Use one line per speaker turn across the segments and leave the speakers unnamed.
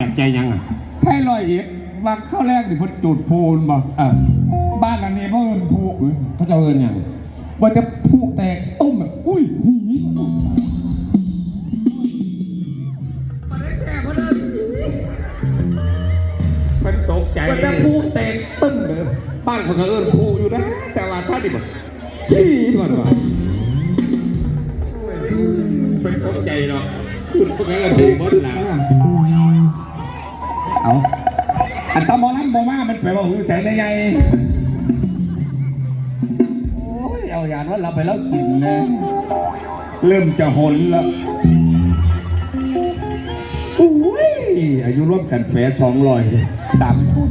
แปลกใจยังอะ
ไทยลอยเอกวางข้าวแรกนี่เพิ่นจูดพูนบ่
เออ
บ้านอันนี้เพิ่นพู
พระเจ้าเอิญยัง
ว่าจะพูแตกตุ้มแบบอุ้ยหีมันได้แก่เพราะนั้น
มันตกใจ
มันจะพูแตกตึ้งเลยบ้านคนก็เอิ้นพูอยู่นะแต่ว่าท่านนี่บ่หีมันว่ะ
มันตกใจเนาะคุณพวกนั้นก็ดูหมดละ
เอาอันตะมอลำบ่มามันแปลว่าหือแสงได้ไงโอ้ยเอาอย่างว่าเราไปแล้วกินนะเริ่มจะหนแล้วอุ้ยอายุร่วมกันแปดสองร้อยสามคน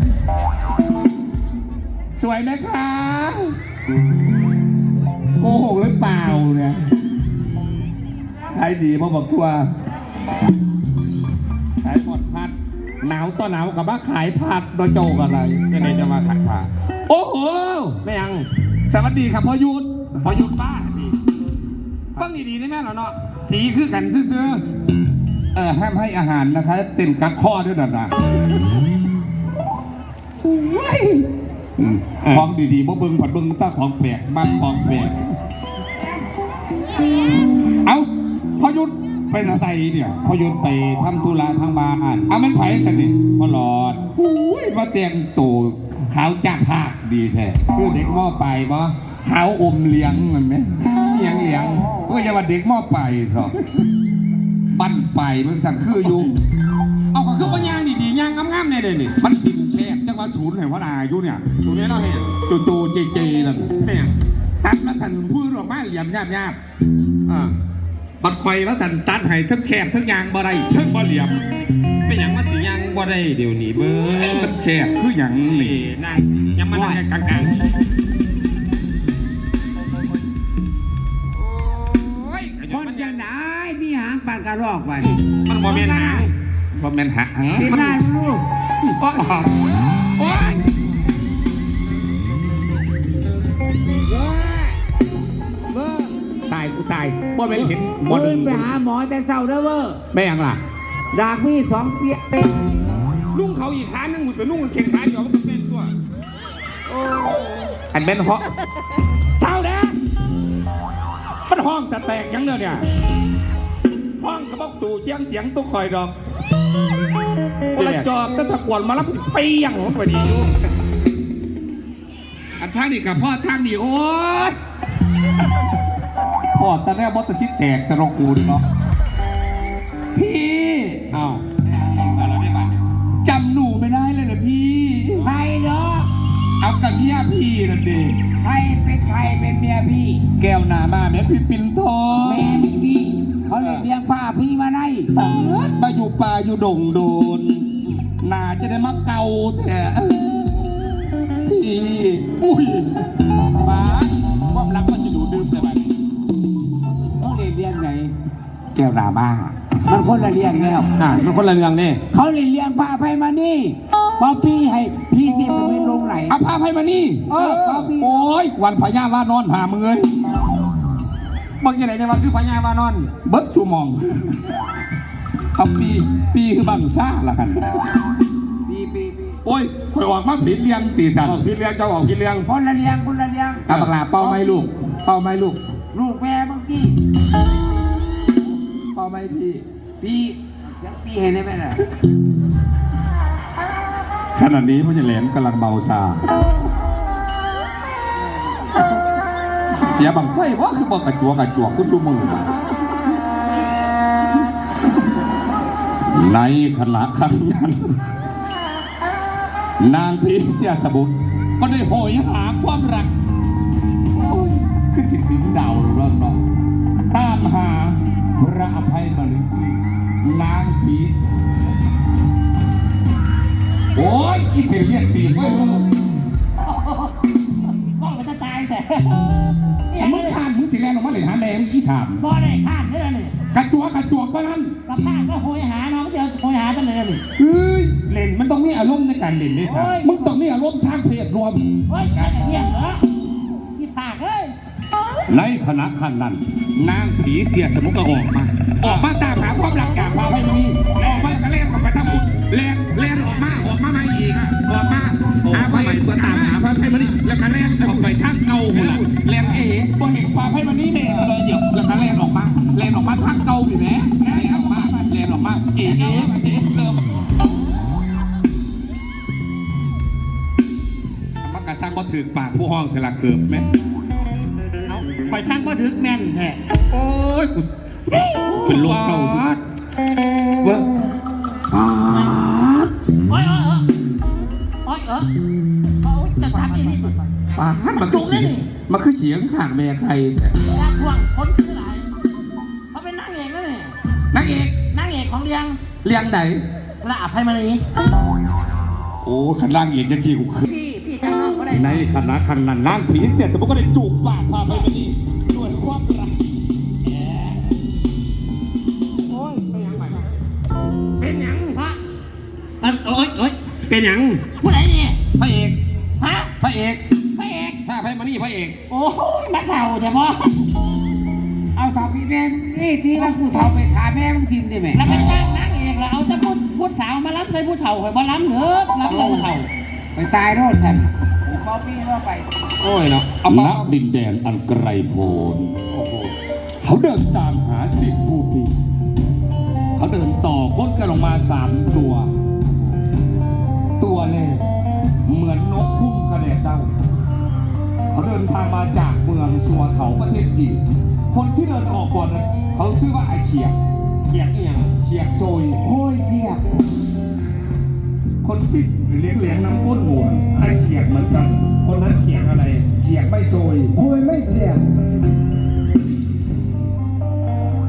สวยไหมคะโกหกหรือเปล่าเนี่ยขายดีเพราะบอกทัวร์ขายหมดพัด หนาวต่อหนาวกับว่าขายผัดโดยโจกอะไร
จะไหนจะมาขัดผ้า
โอ้โห
ไม่ยัง
สวัสดีครับพ่อยุทธ
พอหยุดบ้าสิเบ้างดีๆได้ไหมเหรอเนาะสีคือกันซื่อ
เออห้ามให้อาหารนะคะเต็มกักข้อด้วยนะนะอืมของดีๆบ่เบิ่งผัดเบิ่งแตาของแปลกบ้านของแปลกเอาพ่อยุทธ ไปใส่เนี่ย
ๆพอหยุดไปทำธุระทางบ้าน
เอามันไผ่สนิท
พอหลอด
อุ้ยมาเตียงตู่ขาวจ้าภาคดีแท้
คือเด็กหม้อไปบ่
ขาวอมเลี้ยงมันไหม
เลี้ยงเลี้ยง
ก็อย่าว่าเด็กหม้อไปเถอะปั้นไปมันสั่งคืออยู่
เอาก็คือปัญญางดีๆย่างงามๆเนี่ยเดี๋ยวนี้
มันสินแชบจังหวะศูนย์แห่งวนาอยู่เนี่ย
สูนี้เนาะเนี่ย
จูจูเจเจนั่น
เป็นยัง
ตัดมาสั่นพูดออกมาเหลี่ยมยาบยาบ
อ่า
บัดคอยแล้วสั่นตัดให้ทั้งแคบทั้งยางบ่ได้ทั้งบ่เหลี่ยม
เป็นอย่างว่าสีย่างบ่ได้เดี๋ยวนี้เบ้อ
มันแคบคืออย่าง
นี่
นี้
นั่งยังมานั่งกลางกลางโอ้ย
คนจะไหนมีหางปานกระรอกไป
มันบ่แม่นหาง
บ่แม่นหา
เห็นได้มั้ยลูก
โอ้โอ้ย
เว้ยเว้ย
ตายกูตายบ่แม่นเห็นบ่
มึ
ดึ
ง
ง
ไปหาหมอแต่เศร้าเด้อเว้ย
แม่ยังล่ะ
ดากมีสองเปียก
นุ่งเขาอีกขาหนึงหมุดไปนุ่งเข่งขาเดียวมันก็เป็นตัว
อันแม่นเหาะเช้าแด้มันห้องจะแตกยังเด้อเนี่ยห้องกระบอกสู่เจียงเสียงตุ๊กคอยดอกกระจอกก็ตะกวนมาแล้วปียังผมไปดีอยู่อันทางนี้กับพ่อทางนี้โอ้ย พ่อตอนแรกบอสตะชิดแตกตะรกูนเนาะพี่
เอ้าอะไรไม่บาดเนี่ย
จำหนูไม่ได้เลยเหรอพี่
ใครเนาะ
เอากับเมียพี่นั่นเอง
ใครเป็นใครเป็นเมียพี่
แก้วหนามาแม่พี่ปิ่นทอง
แม่พี่เขาเลยเลี้ยงผ้าพี่มาใน
เอิ้นมาอยู่ป่าอยู่ดงโดนนาจะได้มาเกาแท้พี่อุ้ย
บ้า แก้
วหนามา
มันคนละเลี้ยงแล้ว
อะมันคนละเรื่องนี่
เขาเลยเลี้ยงผ้าไปมานี่พอพี่ให้พี่เสียสมิธลงไหล
เอาภาพให้มานี่
เออเอาพี่
โอ้ยวันพญาว่านอนหามือเอ้ย
บางอย่างไหนจะว่าคือพญาวานอน
เบิดสูมองเอาปีปีคือบังซ่าละกัน
พี่พี่พี่
โอ้ยคอยออกมาผิดเลี้ยงตีสัน
ออกพี่เลี้ยงเจ้าออกพี่เลี้ยง
คนละเลี้ยงคนละเลี้ยง
เอาบักลาเป้าไหมลูก เป้าไหมลูก
ลูกแม่บางที
เป้า ไหมพี่
พี่ยังพี่เห็นได้ไหมล่ะ
ขณะนี้พ่อใหญ่แหลมกำลังเบาซาเสียบังไฟว่าคือบอกกระจวกกระจวกคุณชูมือในขณะครั้งนั้นนางพีเสียสบุตรก็ได้โหยหาความรักคือสิถึงดาวเริ่มเนาะตามหา พระอภัยมฤคีนางพีโอ้ยอีเสียเรียกปีกเว้ย
ว่ามันจะตายแต่
แต่มึงข้านมึงสิแลนออกมาเลยหาแรงอีสาม
บ่ได้ข้ามได้แล้วนี่
กระจวกกระจวกก็นั้น
กับข้ามก็โหยหาเนาะไม่เจอโหยหาตั้งเลยนี่
เฮ้ย
เล่นมันต้องมีอารมณ์ในการเล่นด้วยซ้
โอ้ย
มึงต้องมีอารมณ์ทางเพศรวม
โอ้ยแค่เที่ยงเหรอยี่ปากเอ้ย
ในขณะขั้นนั้น นางผีเสียสมุกก็ออกมา ออกมาตามหาความรักจากความไม่มีออกมาก็เล่นกับไปทำบุญแลนแลนออกมาออกมาใหม่อีกออกมาหาผ้าใหม่ตัวตามหาผ้าไพ่มานี่แล้วก็แลนออกไปทางเก่าหมดละแลนเอ๋ตัวเห็นฟ้าไพ่มานี่แม่เลยเดี๋ยวแล้วก็แลนออกมาแลนออกมาทางเก่าอยู่แม่แลนออกมาแลนออกมาเอ๋เอ๋เอ๋เริ่มมันกระซังบ่ถึงปากผู้ห้องเทละเกือบไหม
เอาคอยสร้างบ่ดึกแม่นแท้
โอ้ยกูเป็นโรคเก่าสิเว้ย
โอ้ยโอ้ยเออโอ้ยเออเอาจะทำอีกนิด
ฟ้ามันคือเฉียงมันคือเฉียงข้างแม่ใครเนี่ย
ยาช่วงคนคือหลายเขาเป็นนางเอกนะนี่
นางเอก
นางเอกของเรียง
เลี้ยงไหน
ละอภัยมานี
โอ้ขันล่างเอกจะจีกูขึ้น
พี่พี่กันน้องก็ได้
ในขณะขันนั้นล่างผีเสียจะมันก็ได้จูบปากพาไปไปนี่ด้วยความรัก
โอ้ยเป็นหยังพระอันโอ้ยโอ้ย
เป็นหยัง
ผู้ใดเนี่ย
พระเอก
ฮะ
พระเอก
พระเอก
ถ้าพระมานี่พระเอก
โอ้ยนักเถ่าใช่ปะ
เอาถามพี่แม่นี่ที่ว่าผู้เฒ่าไปขาแม่มึงทิมได้ไหม
แล้วเป็นจ้างนางเอกแล้วเอาแต่พูดพูดสาวมาล้ำใส่ผู้เฒ่าให้บ่ล้ำเถอะล้ำแต่ผู้เฒ่า
ไปตายโรดฉัน ป๊อปปี้ว่าไป
โอ้ยเนาะเอา
ณ
มา
ดินแดนอันไกลโพ้นเขาเดินตามหาสิ่งผู้ดีเขาเดินต่อก้นกันลงมาสามตัว ตัวแรกเหมือนนกคุ้มกระเด็ดเดาเขาเดินทางมาจากเมืองสัวเขาประเทศจีนคนที่เดินออกก่อนนั้นเขาชื่อว่าไอเฉียก
เกียกอีหยัง
เฉียกโซย
โอ้ยเสีย
คนที่เลี้ยงเลี้ยงน้ำก้นหมูไอเฉียกเหมือนกัน
คนนั้นเขียงอะไร
เฉียกไม่โซย
โอ้ยไม่เสีย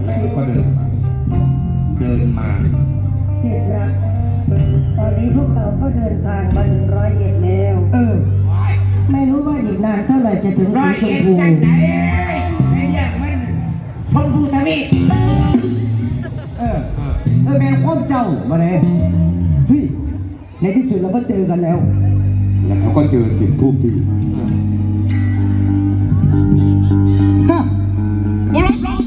แล้วก็เดินมา เดินมา
เสร็จแล้วตอนนี้พวกเราก็เดินทางมาถึงร้อยเอ็ดแล้ว
เออ
ไม่รู้ว่าอีกนานเท่าไหร่จะถึง
ร้อ
สี
ย
ชม
เอ็ด
พู
จังไหนไม่อยากมันชมพูทวีเออ เออแม่ข้อมเจ้ามาเลยเฮ้ย ในที่สุดเราก็เจอกันแล้ว
แล้วเขาก็เจอสิ่งผู้ดี
ฮะ
โอ้ร้องร้อง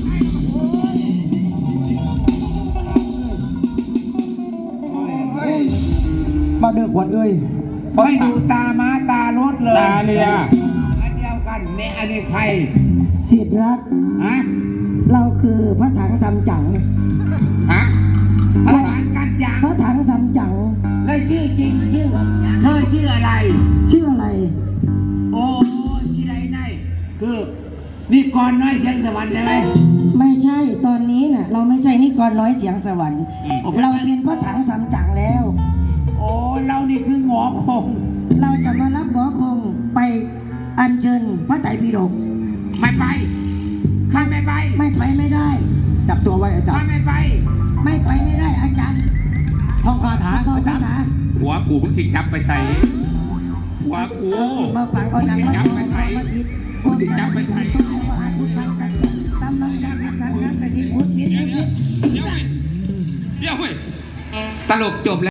มาเดือขวัญเอ้ยไม่ดูตามาตารถเลย
ดาเลีย
อันเดียวกันแม่อันนี้ใคร
สิทธิรัก
ฮะ
เราคือพระถังซัมจั๋ง
ฮะ
ภาษากันอย่าง
พระถังซัมจั๋ง
ชื่ออะไร
ชื่ออะไร
โอ้ยที่ไรไหนคือนี่ก่อนน้อยเสียงสวรรค์ใช่ไหม
ไม่ใช่ตอนนี้น่ะเราไม่ใช่นิกรน้อยเสียงสวรรค์เราเป็นพระถังซัมจั๋งแล้ว
โอ้เรานี่คือหงอคง
เราจะมารับหมอคงไปอัญเชิญพระไตรปิฎก
ไม่ไปข้าไม่ไป
ไม่ไปไม่ได้
จับตัวไว้อาจารย์ไม่ไป
ไม่ไปไม่ได้อาจารย์
ท่องคาถา
พ่อคาถา
หัวกูเพิ่งสิจับไปใส่หัวกู
สิมาฟังเอาดัง
จับไปใส่
พุทธังกันพุทธังกันสังฆังกันพุทธิพุทธิพุทธิ
เดี๋ยวเว้ยเดี๋ยวเว้ยตลกจบแล้ว